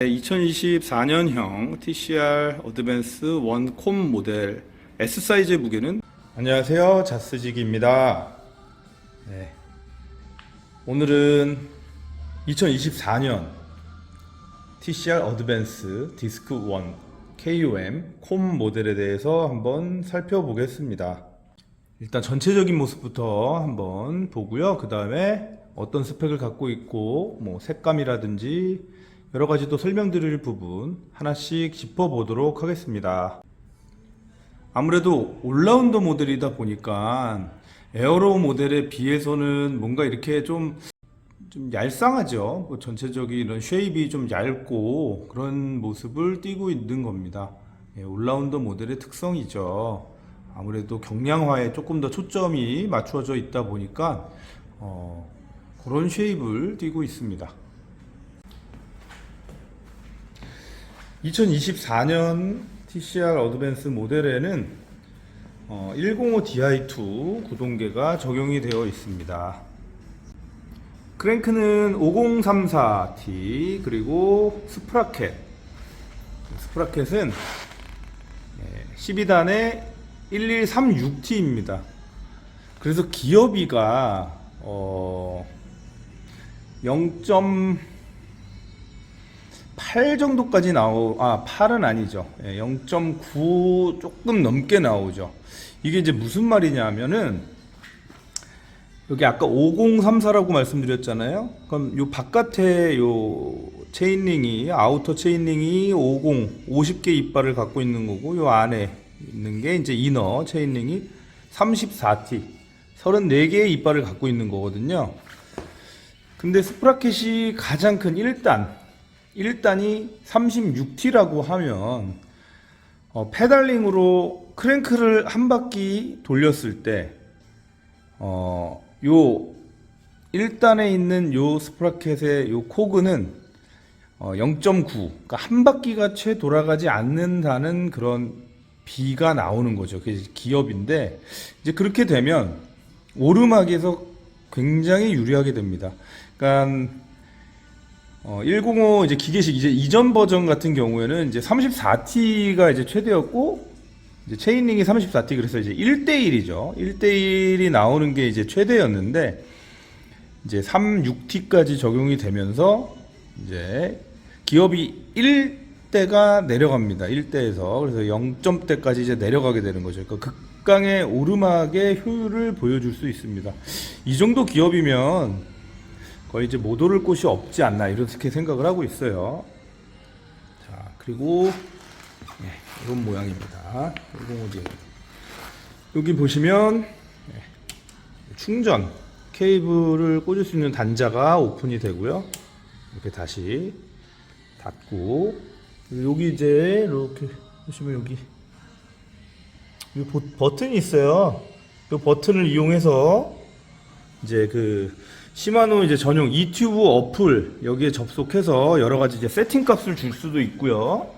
2024년형 TCR 어드밴스 원콤 모델 S 사이즈의 무게는 안녕하세요 자스직입니다. 네. 오늘은 2024년 TCR 어드밴스 디스크 1 KUM 콤 모델에 대해서 한번 살펴보겠습니다. 일단 전체적인 모습부터 한번 보고요. 그 다음에 어떤 스펙을 갖고 있고, 뭐 색감이라든지 여러 가지 또 설명드릴 부분 하나씩 짚어보도록 하겠습니다. 아무래도 올라운더 모델이다 보니까 에어로 모델에 비해서는 뭔가 이렇게 좀, 좀 얄쌍하죠. 뭐 전체적인 이런 쉐입이 좀 얇고 그런 모습을 띠고 있는 겁니다. 예, 올라운더 모델의 특성이죠. 아무래도 경량화에 조금 더 초점이 맞추어져 있다 보니까 어, 그런 쉐입을 띠고 있습니다. 2024년 TCR 어드밴스 모델에는 어, 105 Di2 구동계가 적용이 되어 있습니다. 크랭크는 5034T 그리고 스프라켓 스프라켓은 12단의 1136T입니다. 그래서 기어비가 어, 0.8 정도까지 나오 아 8은 아니죠. 0.9 조금 넘게 나오죠. 이게 이제 무슨 말이냐면은 여기 아까 5034라고 말씀드렸잖아요. 그럼 요 바깥에 요 체인링이 아우터 체인링이 50 50개 이빨을 갖고 있는 거고 요 안에 있는 게 이제 이너 체인링이 34T 34개의 이빨을 갖고 있는 거거든요. 근데 스프라켓이 가장 큰 1단 1단이 36T라고 하면 어, 페달링으로 크랭크를 한 바퀴 돌렸을 때 어, 요 1단에 있는 요 스프라켓의 요 코그는 어, 0.9 그러니까 한 바퀴가 채 돌아가지 않는다는 그런 비가 나오는 거죠. 그게 기업인데 이제 그렇게 되면 오르막에서 굉장히 유리하게 됩니다. 그러니까 어, 105 이제 기계식 이제 이전 버전 같은 경우에는 이제 34T가 이제 최대였고 이제 체인링이 34T 그래서 이제 1대1이죠. 1대1이 나오는 게 이제 최대였는데 이제 36T까지 적용이 되면서 이제 기업이 1대가 내려갑니다. 1대에서 그래서 0점대까지 이제 내려가게 되는 거죠. 그러니까 극강의 오르막의 효율을 보여줄 수 있습니다. 이 정도 기업이면 거의 이제 못 오를 곳이 없지 않나 이렇게 생각을 하고 있어요. 자 그리고 네, 이런 모양입니다. 105D. 여기 보시면 네, 충전 케이블을 꽂을 수 있는 단자가 오픈이 되고요. 이렇게 다시 닫고 여기 이제 이렇게 보시면 여기 이 버- 버튼이 있어요. 이 버튼을 이용해서 이제 그 시마노 이제 전용 이튜브 어플 여기에 접속해서 여러 가지 이제 세팅 값을 줄 수도 있고요.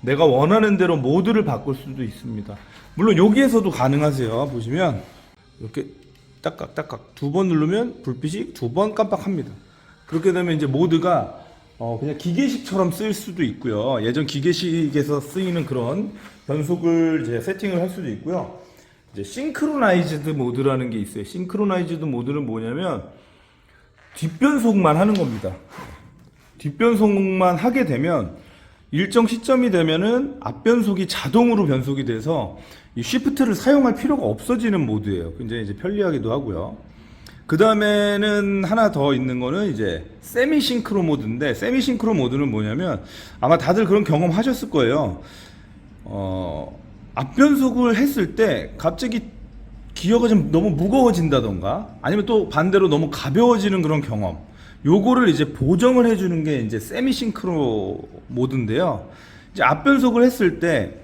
내가 원하는 대로 모드를 바꿀 수도 있습니다. 물론 여기에서도 가능하세요. 보시면 이렇게 딱딱 딱딱 두번 누르면 불빛이 두 번 깜빡합니다. 그렇게 되면 이제 모드가 어 그냥 기계식처럼 쓰일 수도 있고요. 예전 기계식에서 쓰이는 그런 변속을 이제 세팅을 할 수도 있고요. 이제 싱크로나이즈드 모드라는 게 있어요. 싱크로나이즈드 모드는 뭐냐면 뒷변속만 하는 겁니다. 뒷변속만 하게 되면 일정 시점이 되면은 앞변속이 자동으로 변속이 돼서 이 쉬프트를 사용할 필요가 없어지는 모드예요. 굉장히 이제 편리하기도 하고요. 그 다음에는 하나 더 있는 거는 이제 세미 싱크로 모드인데 세미 싱크로 모드는 뭐냐면 아마 다들 그런 경험 하셨을 거예요. 어, 앞변속을 했을 때 갑자기 기어가 좀 너무 무거워진다던가 아니면 또 반대로 너무 가벼워지는 그런 경험. 요거를 이제 보정을 해주는 게 이제 세미 싱크로 모드인데요. 이제 앞변속을 했을 때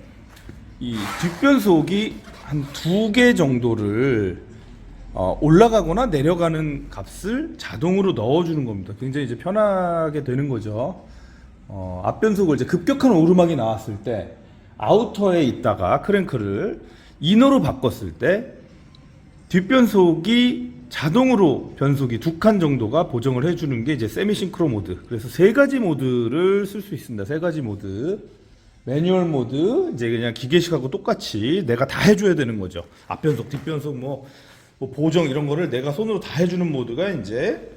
이 뒷변속이 한 두 개 정도를 어, 올라가거나 내려가는 값을 자동으로 넣어주는 겁니다. 굉장히 이제 편하게 되는 거죠. 어, 앞변속을 이제 급격한 오르막이 나왔을 때 아우터에 있다가 크랭크를 이너로 바꿨을 때 뒷변속이 자동으로 변속이 두 칸 정도가 보정을 해주는 게 이제 세미 싱크로 모드. 그래서 세 가지 모드를 쓸 수 있습니다. 세 가지 모드. 매뉴얼 모드, 이제 그냥 기계식하고 똑같이 내가 다 해줘야 되는 거죠. 앞변속, 뒷변속, 뭐, 뭐 보정 이런 거를 내가 손으로 다 해주는 모드가 이제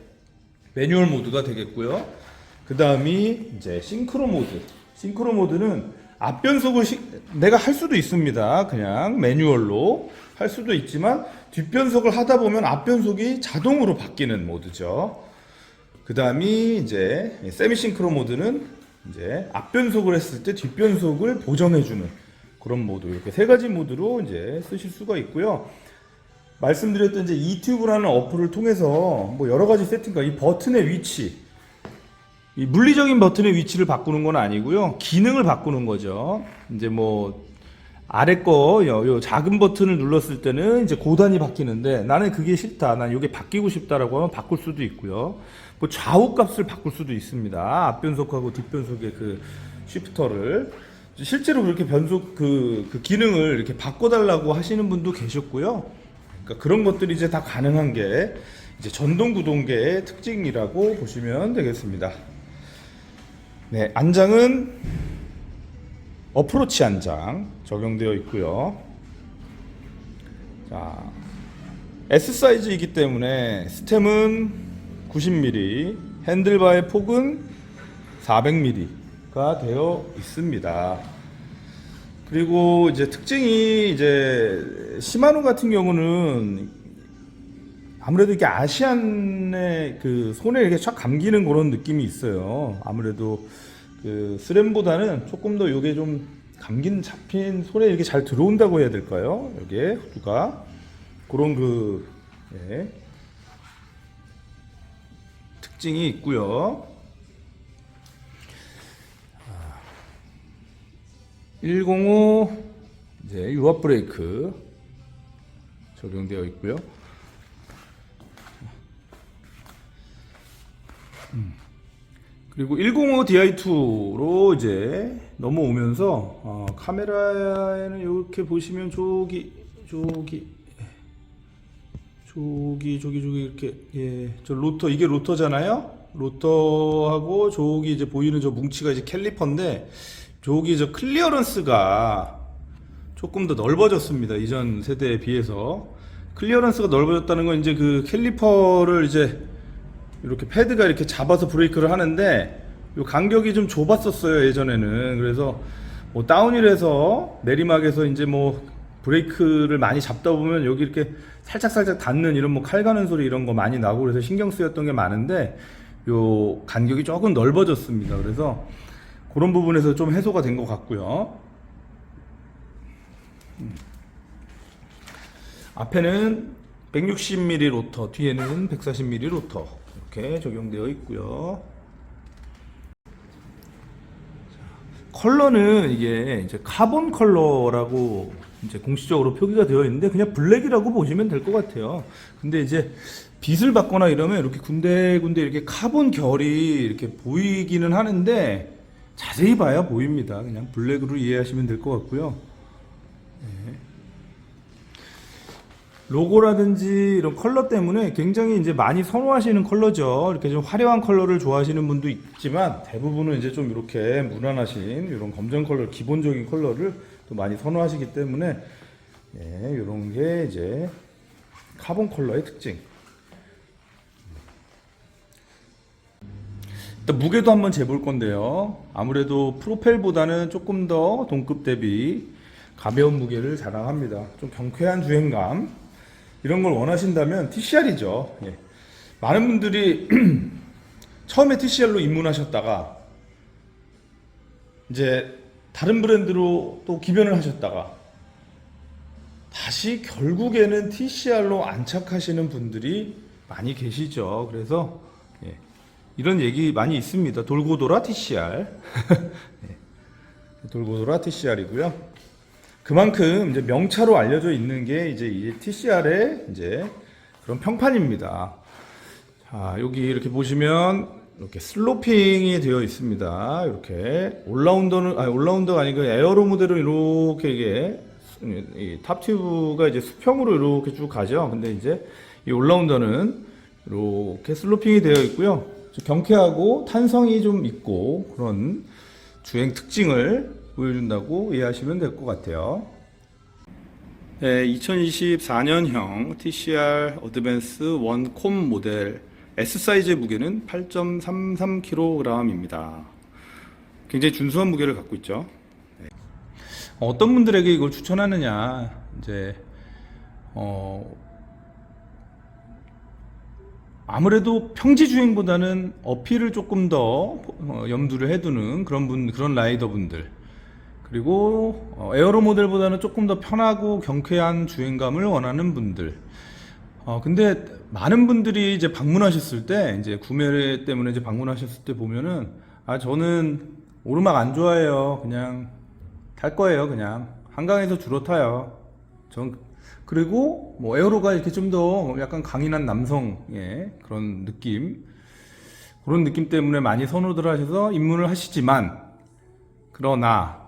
매뉴얼 모드가 되겠고요. 그 다음이 이제 싱크로 모드. 싱크로 모드는 앞변속을 시- 내가 할 수도 있습니다. 그냥 매뉴얼로 할 수도 있지만 뒷변속을 하다 보면 앞변속이 자동으로 바뀌는 모드죠. 그 다음이 이제 세미 싱크로 모드는 이제 앞변속을 했을 때 뒷변속을 보정해주는 그런 모드. 이렇게 세 가지 모드로 이제 쓰실 수가 있고요. 말씀드렸던 이제 이튜브라는 어플을 통해서 뭐 여러 가지 세팅과 이 버튼의 위치, 이 물리적인 버튼의 위치를 바꾸는 건 아니고요. 기능을 바꾸는 거죠. 이제 뭐 아래 거, 요, 요 작은 버튼을 눌렀을 때는 이제 고단이 바뀌는데 나는 그게 싫다. 난 이게 바뀌고 싶다라고 하면 바꿀 수도 있고요. 뭐 좌우 값을 바꿀 수도 있습니다. 앞변속하고 뒷변속의 그 쉬프터를. 실제로 그렇게 변속 그, 그 기능을 이렇게 바꿔달라고 하시는 분도 계셨고요. 그러니까 그런 것들이 이제 다 가능한 게 이제 전동 구동계의 특징이라고 보시면 되겠습니다. 네, 안장은 어프로치 안장 적용되어 있고요. 자, S 사이즈이기 때문에 스템은 90mm, 핸들바의 폭은 400mm가 되어 있습니다. 그리고 이제 특징이 이제 시마노 같은 경우는 아무래도 이게 아시안의 그 손에 이렇게 촥 감기는 그런 느낌이 있어요. 아무래도 그 스램보다는 조금 더 이게 좀 감긴 잡힌 손에 이렇게 잘 들어온다고 해야 될까요? 여기에 후드가 그런 그 예. 특징이 있고요. 105 이제 유압 브레이크 적용되어 있고요. 그리고 105 Di2로 이제 넘어오면서 어, 카메라에는 이렇게 보시면 저기 저기 저기 저기 저기 이렇게 예, 저 로터 이게 로터잖아요. 로터하고 저기 이제 보이는 저 뭉치가 이제 캘리퍼인데 저기 저 클리어런스가 조금 더 넓어졌습니다. 이전 세대에 비해서 클리어런스가 넓어졌다는 건 이제 그 캘리퍼를 이제 이렇게 패드가 이렇게 잡아서 브레이크를 하는데 요 간격이 좀 좁았었어요 예전에는. 그래서 뭐 다운힐에서 내리막에서 이제 뭐 브레이크를 많이 잡다 보면 여기 이렇게 살짝 살짝 닿는 이런 뭐 칼 가는 소리 이런 거 많이 나고 그래서 신경 쓰였던 게 많은데 요 간격이 조금 넓어졌습니다. 그래서 그런 부분에서 좀 해소가 된 것 같고요. 음. 앞에는 160mm 로터, 뒤에는 140mm 로터 이렇게 적용되어 있고요. 자, 컬러는 이게 이제 카본 컬러라고 이제 공식적으로 표기가 되어 있는데 그냥 블랙이라고 보시면 될 것 같아요. 근데 이제 빛을 받거나 이러면 이렇게 군데군데 이렇게 카본 결이 이렇게 보이기는 하는데 자세히 봐야 보입니다. 그냥 블랙으로 이해하시면 될 것 같고요. 로고라든지 이런 컬러 때문에 굉장히 이제 많이 선호하시는 컬러죠. 이렇게 좀 화려한 컬러를 좋아하시는 분도 있지만 대부분은 이제 좀 이렇게 무난하신 이런 검정 컬러, 기본적인 컬러를 또 많이 선호하시기 때문에 예, 이런 게 이제 카본 컬러의 특징. 일단 무게도 한번 재볼 건데요. 아무래도 프로펠보다는 조금 더 동급 대비 가벼운 무게를 자랑합니다. 좀 경쾌한 주행감 이런 걸 원하신다면 TCR이죠. 예. 많은 분들이 처음에 TCR로 입문하셨다가 이제 다른 브랜드로 또 기변을 하셨다가 다시 결국에는 TCR로 안착하시는 분들이 많이 계시죠. 그래서 예. 이런 얘기 많이 있습니다. 돌고 돌아 TCR. 예. 돌고 돌아 TCR이고요. 그만큼 이제 명차로 알려져 있는 게 이제 이 TCR의 이제 그런 평판입니다. 자, 여기 이렇게 보시면 이렇게 슬로핑이 되어 있습니다. 이렇게 올라운더는 아니 올라운더가 아니고 에어로 모델은 이렇게 이게 이 탑튜브가 이제 수평으로 이렇게 쭉 가죠. 근데 이제 이 올라운더는 이렇게 슬로핑이 되어 있고요. 좀 경쾌하고 탄성이 좀 있고 그런 주행 특징을 보여준다고 이해하시면 될 것 같아요. 네, 2024년형 TCR 어드밴스 원콤 모델 S 사이즈의 무게는 8.33kg입니다. 굉장히 준수한 무게를 갖고 있죠. 네. 어떤 분들에게 이걸 추천하느냐, 이제 어, 아무래도 평지 주행보다는 어필을 조금 더 어, 염두를 해두는 그런 분, 그런 라이더 분들. 그리고 어, 에어로 모델보다는 조금 더 편하고 경쾌한 주행감을 원하는 분들. 어, 근데 많은 분들이 이제 방문하셨을 때, 이제 구매 때문에 이제 방문하셨을 때 보면은, 아, 저는 오르막 안 좋아해요. 그냥 탈 거예요. 그냥. 한강에서 주로 타요. 전, 그리고 뭐 에어로가 이렇게 좀 더 약간 강인한 남성의 그런 느낌. 그런 느낌 때문에 많이 선호들 하셔서 입문을 하시지만, 그러나,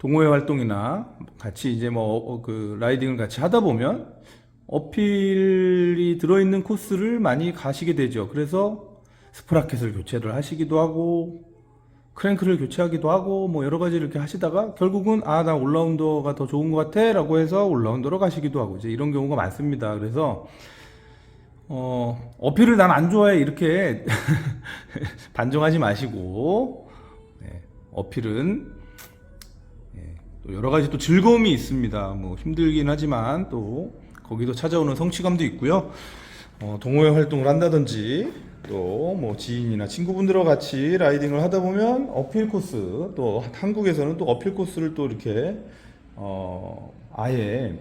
동호회 활동이나 같이 이제 뭐 그 라이딩을 같이 하다 보면 어필이 들어있는 코스를 많이 가시게 되죠. 그래서 스프라켓을 교체를 하시기도 하고 크랭크를 교체하기도 하고 뭐 여러 가지 이렇게 하시다가 결국은 아 나 올라운더가 더 좋은 것 같아라고 해서 올라운더로 가시기도 하고 이제 이런 경우가 많습니다. 그래서 어 어필을 난 안 좋아해 이렇게 반정하지 마시고 네, 어필은 예, 또 여러 가지 또 즐거움이 있습니다. 뭐 힘들긴 하지만 또 거기도 찾아오는 성취감도 있고요. 어, 동호회 활동을 한다든지 또 뭐 지인이나 친구분들과 같이 라이딩을 하다 보면 어필 코스 또 한국에서는 또 어필 코스를 또 이렇게 어, 아예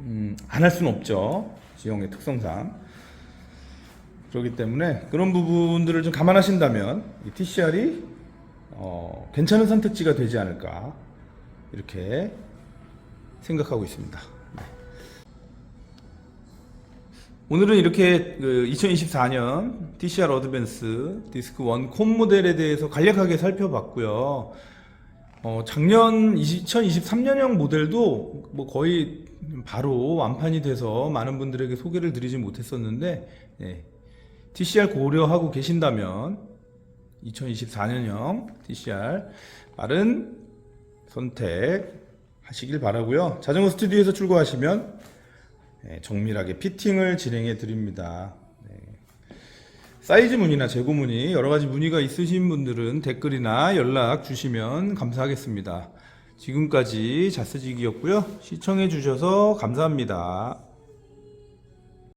음, 안 할 수는 없죠. 지형의 특성상. 그렇기 때문에 그런 부분들을 좀 감안하신다면 이 TCR이 어, 괜찮은 선택지가 되지 않을까 이렇게 생각하고 있습니다. 네. 오늘은 이렇게 2024년 TCR 어드밴스 디스크 1 콤 모델에 대해서 간략하게 살펴봤고요. 어, 작년 2023년형 모델도 뭐 거의 바로 완판이 돼서 많은 분들에게 소개를 드리지 못했었는데 네. TCR 고려하고 계신다면 2024년형 TCR 빠른 선택 하시길 바라고요. 자전거 스튜디오에서 출고하시면 네, 정밀하게 피팅을 진행해 드립니다. 네. 사이즈 문의나 재고 문의 여러 가지 문의가 있으신 분들은 댓글이나 연락 주시면 감사하겠습니다. 지금까지 자스직이었고요. 시청해 주셔서 감사합니다.